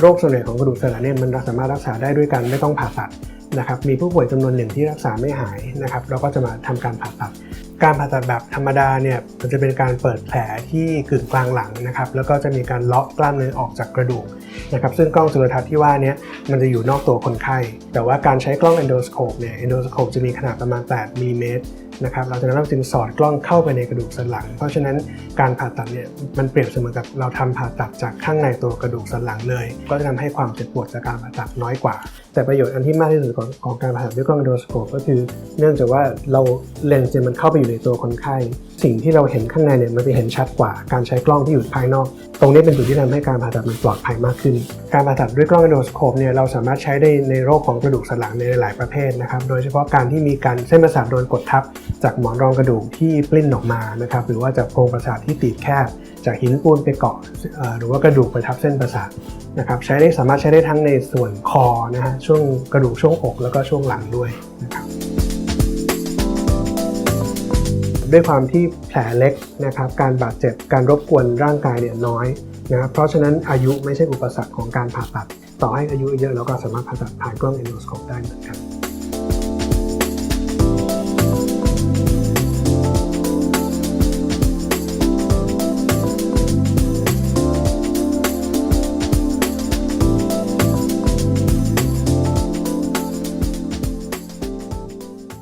โรคส่วนใหญ่ของกระดูกสันหลังเนี่ยมันสามารถรักษาได้ด้วยกันไม่ต้องผ่าตัดนะครับ มีผู้ป่วยจำนวนหนึ่งที่รักษาไม่หายนะครับ เราก็จะมาทำการผ่าตัด การผ่าตัดแบบธรรมดาเนี่ยมันจะเป็นการเปิดแผลที่กึ่งกลางหลังนะครับ แล้วก็จะมีการเลาะกล้ามเนื้อออกจากกระดูกนะครับ ซึ่งกล้องจุลทรรศน์ที่ว่านี้มันจะอยู่นอกตัวคนไข้ แต่ว่าการใช้กล้อง endoscope เนี่ย endoscope จะมีขนาดประมาณ 8มิลลิเมตร นะครับเราจะนั้นเราจึงสอดกล้องเข้าไปในกระดูกสันหลัง เพราะฉะนั้นการผ่าตัดเนี่ยมันเปรียบเสมือนกับเราทำผ่าตัดจากข้างในตัวกระดูกสันหลังเลย ก็จะทำให้ความเจ็บปวดจากการผ่าตัดน้อยกว่า แต่ประโยชน์อันที่มากที่สุดของของการผ่าตัดด้วยกล้อง endoscope ก็คือ เนื่องจากว่าเราเลนส์เนี่ยมันเข้าไปอยู่ในตัวคนไข้ สิ่งที่เราเห็นข้างในเนี่ยมันจะเห็นชัดกว่าการใช้กล้องที่อยู่ภายนอก ตรงนี้เป็นจุดที่ทำให้การผ่าตัดมันปลอดภัยมากขึ้น การผ่าตัดด้วยกล้อง endoscope เนี่ยเราสามารถใช้ได้ในโรคของกระดูกสันหลังในหลายประเภทนะครับ โดยเฉพาะการที่มีการเส้นประสาทโดนกดทับจากหมอนรองกระดูกที่ปลิ้นออกมานะครับหรือว่าจากโครงประสาทที่ตีบแคบจากหินปูนไปเกาะหรือว่ากระดูกไปทับเส้นประสาทนะครับใช้ได้สามารถใช้ได้ทั้งในส่วนคอนะฮะช่วงกระดูกช่วงอกแล้วก็ช่วงหลังด้วยนะครับด้วยความที่แผลเล็กนะครับการบาดเจ็บการรบกวนร่างกายเนี่ยน้อยนะครับเพราะฉะนั้นอายุไม่ใช่อุปสรรคของการผ่าตัด ต่อให้อายุเยอะเราก็สามารถผ่าตัดผ่านกล้อง endoscope ได้เหมือนกัน